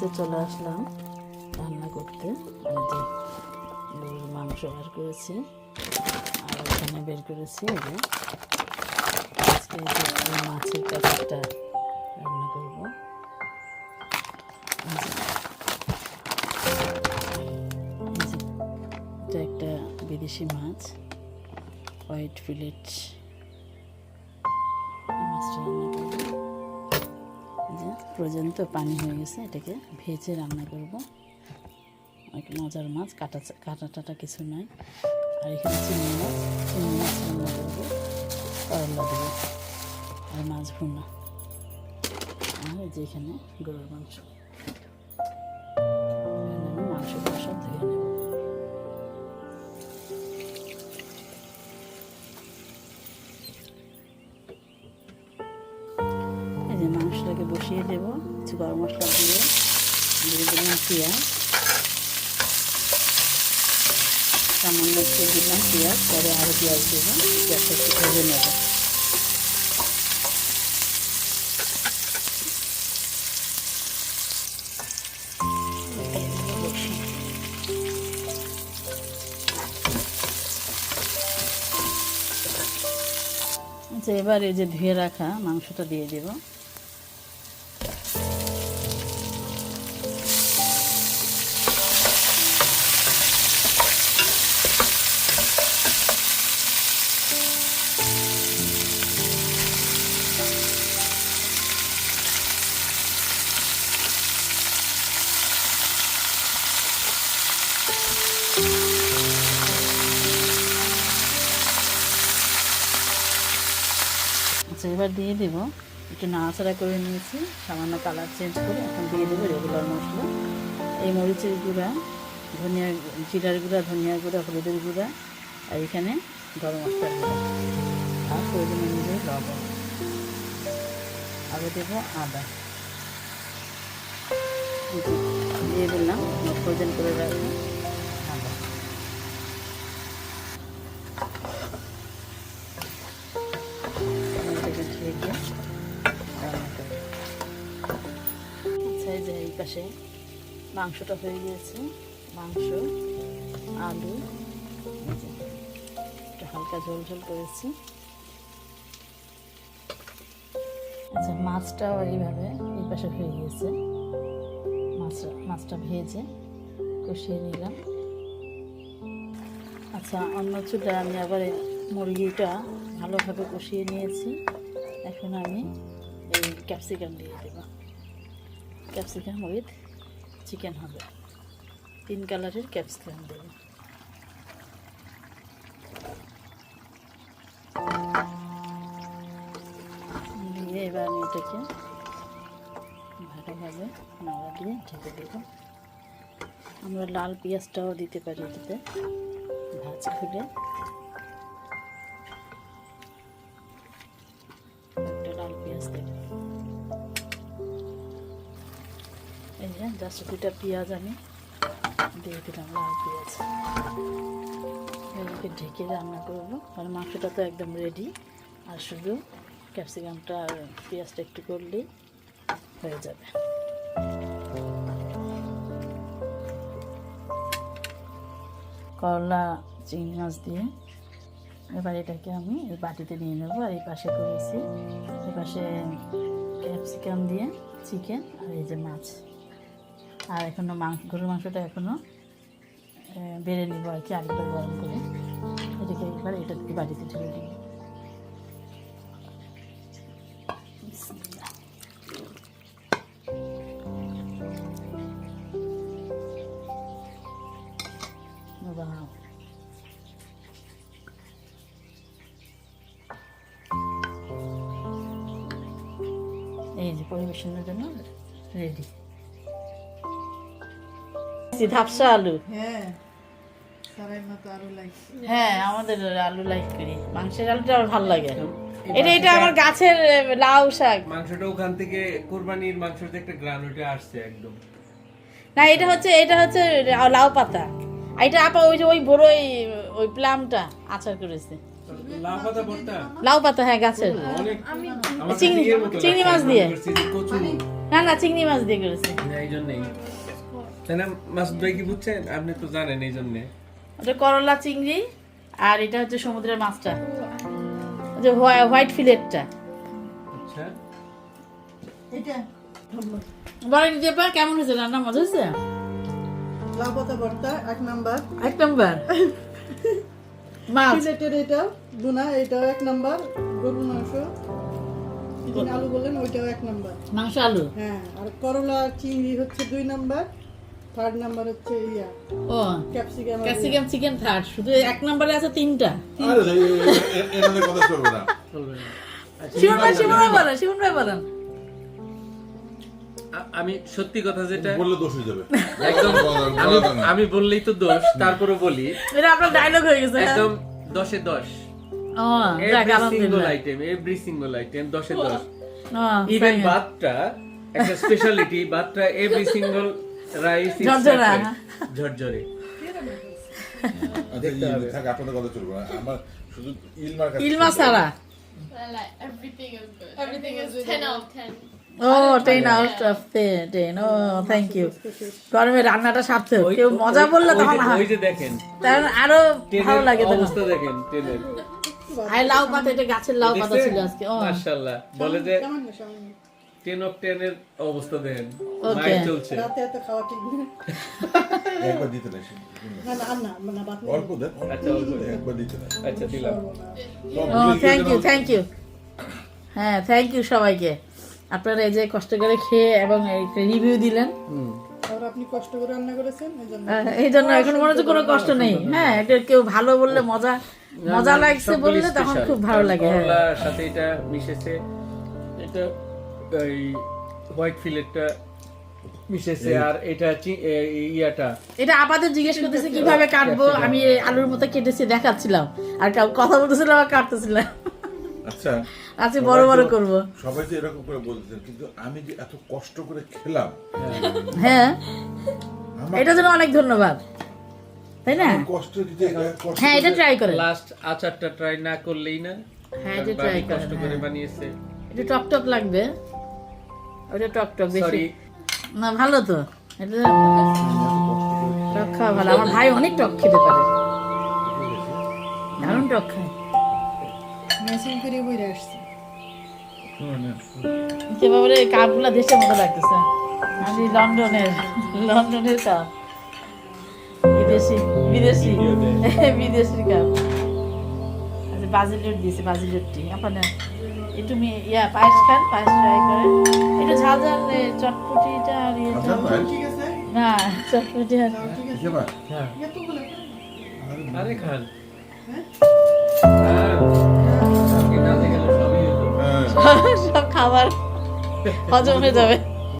কাছে চলে আসলাম রান্না করতে। গরুর মাংস বের করেছি, আর এখানে বের করেছি মাছের কাঁচাটা রান্না করব। এটা একটা বিদেশি মাছ, হোয়াইট ফিলেট পর্যন্ত পানি হয়ে গেছে, এটাকে ভেজে রান্না করব। অনেক মজার মাছ, কাটা কাটা টাটা কিছু নাই। আর এখানে চিংড়ি মাছ চিংড়ি মাছ রান্না করব, করলা দেবো আর মাছ ভুনা। আর যে এখানে গরুর মাংস। বসিয়ে দেব কিছু গরম মশলা দিয়ে। দিয়ে দিলাম পেঁয়াজ। সামান্য একটু দিলাম পেঁয়াজ, পরে আরও পেঁয়াজ দেবো। পেঁয়াজটা একটু ভেজে নেব। আচ্ছা এবার এই যে ধুয়ে রাখা মাংসটা দিয়ে দেবো। এবার দিয়ে দেব। একটু নাড়াচাড়া করে নিয়েছি। সামান্য কালার চেঞ্জ করে এখন দিয়ে দেবো রেগুলার মশলা। এই মরিচের গুঁড়া, ধনিয়া জিরার গুঁড়া ধনিয়ার গুঁড়া, হলুদের গুঁড়া আর এখানে গরম মশলার গুঁড়া। আর প্রয়োজন অনুযায়ী লবণ। আরও দেবো আদা। দিয়ে দিলাম প্রয়োজন করে রাখব পাশে মাংসটা হয়ে গিয়েছে মাংস, আলু একটু হালকা ঝোল ঝোল করেছি। আচ্ছা মাছটাও এইভাবে এই পাশে হয়ে গিয়েছে মাছটা মাছটা ভেজে কষিয়ে নিলাম। আচ্ছা অন্য চুটা আমি আবার মুরগিটা ভালোভাবে কষিয়ে নিয়েছি। এখন আমি এই ক্যাপসিকাম দিয়ে দেব। ক্যাপসিকাম উইথ চিকেন হবে। তিন কালারের ক্যাপসিকাম দেব। দিয়ে এবার আমি এটাকে ভালোভাবে নাড়া দিয়ে ঢেকে দেব। আমরা লাল পেঁয়াজটাও দিতে পারি এটাতে। ভাজ খুলে এই যে জাস্ট দুটা পেঁয়াজ আমি দিয়ে দিলাম, লাল পেঁয়াজ। এগুলোকে ঢেকে রান্না করব। কারণ মাংসটা তো একদম রেডি আর শুধু ক্যাপসিকামটা আর পেঁয়াজটা একটু করলেই হয়ে যাবে। করলা, চিংড়ি মাছ দিয়ে এবার এটাকে আমি এই বাটিতে নিয়ে নেব। আর এই পাশে করেছি, এই পাশে ক্যাপসিকাম দিয়ে চিকেন আর এই যে মাছ। আর এখনও মাংস, গরুর মাংসটা এখনও বেড়ে নিব আর কি আরেকবার গরম করে। এটাকে একবার এটা এই বাটিতে ঢেলে। বাহ এই যে পরিবেশনের জন্য রেডি। ধাপসা আলু। হ্যাঁ সবাই মতো আরও লাইক হ্যাঁ আমাদের আলু লাইক করি। মাংসের আলুটা আমার ভালো লাগে। এটা এটা আমার গাছের লাউ শাক। মাংসটা ওখান থেকে কোরবানির মাংসটা একটা গ্রান ওটা আসছে একদম। না এটা হচ্ছে এটা হচ্ছে লাউ পাতা। আর এটা আপা ওই যে ওই বড় ওই ওই প্লামটা আচার করেছে। লাউ পাতা ভর্তা? লাউ পাতা হ্যাঁ গাছের। চিংড়ি- চিংড়ি মাছ দিয়ে। না না চিংড়ি মাছ দিয়ে করেছে। এই জন্যই। তাই না? মাসুদ ভাই কি বুঝছেন? আপনি তো জানেন এই জন্যে। ওটা করলা চিংড়ি আর এটা হচ্ছে সমুদ্রের মাছটা। যে হোয়াইট ফিলেটটা। আচ্ছা। এটা বলেন যে পা কেমন হয়েছে? রান্না মজা হয়েছে? লাউ পাতা ভর্তা এক নাম্বার। এক নম্বর? মাছ? এটা দুনা এটাও এক নাম্বার। মাংস। আলু বললেন ওইটাও এক নাম্বার। মাংস আলু? হ্যাঁ আর করলা চিংড়ি হচ্ছে দুই নাম্বার। থার্ড নাম্বার হচ্ছে ইয়া। ও ক্যাপসিকাম ক্যাপসিকাম চিকেন থার্ড শুধু এক নম্বরে আছে তিনটা। আরে এ- এ- এ- এনাদের কথা চলবে না। চলবে না। আচ্ছা, ভাই শিমন ভাই বলেন শিমন ভাই বলেন। আমি সত্যি কথা যেটা বললে দোষ হয়ে যাবে। একদম আমি বললেই তো দোষ তারপরে বলি। এটা আপনার ডায়লগ হয়ে গেছে হ্যাঁ? একদম দশে দশ। ও সিঙ্গল আলহামদুলিল্লাহ। আইটেম এভরি সিঙ্গল আইটেম দশে দশ। ও, ইভেন। ভাতটা একটা স্পেশালিটি ভাতটা এভরি সিঙ্গল রাইস ঝরঝরা। ঝরঝরে। থাক, আপনাদের কথা চলবে। আমার শুধু ইলমার ইলমা ছাড়া? Everything is good. Everything, is 10 out of 10. ও টেন আউট অফ টেন ও থ্যাংক ইউ গরমে রান্নাটা সার্থক কেউ মজা বললে তখন ওই যে দেখেন। আরও ভালো লাগে অবস্থা দেখেন ট্রেনের আর লাউ পাতা এটা গাছের লাউ পাতা ছিল আজকে। ও। মাশাআল্লাহ। বলে যে কেমন না সামনে টেন অফ টেন এর অবস্থা Okay. মাইক চলছে। রাতে এত খাওয়া ঠিক না একবার দিতে না না না না বাদ অল্প দেন। আচ্ছা, অল্প দেন। একবার দিতে নাই। আচ্ছা দিলাম। ও থ্যাংক ইউ থ্যাংক ইউ হ্যাঁ থ্যাংক ইউ সবাইকে। আপনারা এই যে কষ্ট করে খেয়ে এবং রিভিউ দিলেন। আর আপনি কষ্ট করে রান্না করেছেন এই জন্য। এখন মনে হচ্ছে কোনো কষ্ট নেই। হ্যাঁ এটা কেউ ভালো বললে মজা মজা লাগছে বললে তখন খুব ভালো লাগে হ্যাঁ। সাথে এটা মিশেছে। এটা এই হোয়াইট ফিলেটটা মিশেছে আর এটা ইয়াটা। এটা আপাতত জিজ্ঞেস করতেছে কীভাবে কাটবো? আমি আলুর মতো কেটেছি দেখাচ্ছিলাম। আর কথা বলতেছিলাম আর কাটতেছিলাম আচ্ছা। আজকে বড় বড় করব। সবাই তো এরকম করে বলতেছেন কিন্তু আমি যে এত কষ্ট করে খেলাম হ্যাঁ। এটার জন্য অনেক ধন্যবাদ। তাই না? কষ্ট দিতে হ্যাঁ এটা ট্রাই করেন। লাস্ট আচারটা ট্রাই না করলেই না। হ্যাঁ এটা ট্রাই কষ্ট করে হ্যাঁ। বানিয়েছে। এটা টক টক লাগবে। ওটা টক টক বেশি। না ভালো তো। এটা টক খাওয়া ভালো। আমার ভাই অনেক টক খেতে পারে। দারুণ টক খায়। মেশিন করে বইরে আসছে। যে বাবারে কাপগুলা দেশের মতো লাগতেছে। আমি লন্ডনের লন্ডনের কাপ। বিদেশি বিদেশি বিদেশি কাপ। আচ্ছা বাজিলেট দিয়েছে বাজিলেট টি আপনার একটু ইয়া পায়েস খান পায়েস ট্রাই করেন। একটু ঝাল ঝাল চটপুটিটা আর আছে না চটপটি আর হ্যাঁ। আরে খান। হ্যাঁ? হ্যাঁ। সব খাবার হজম হয়ে যাবে।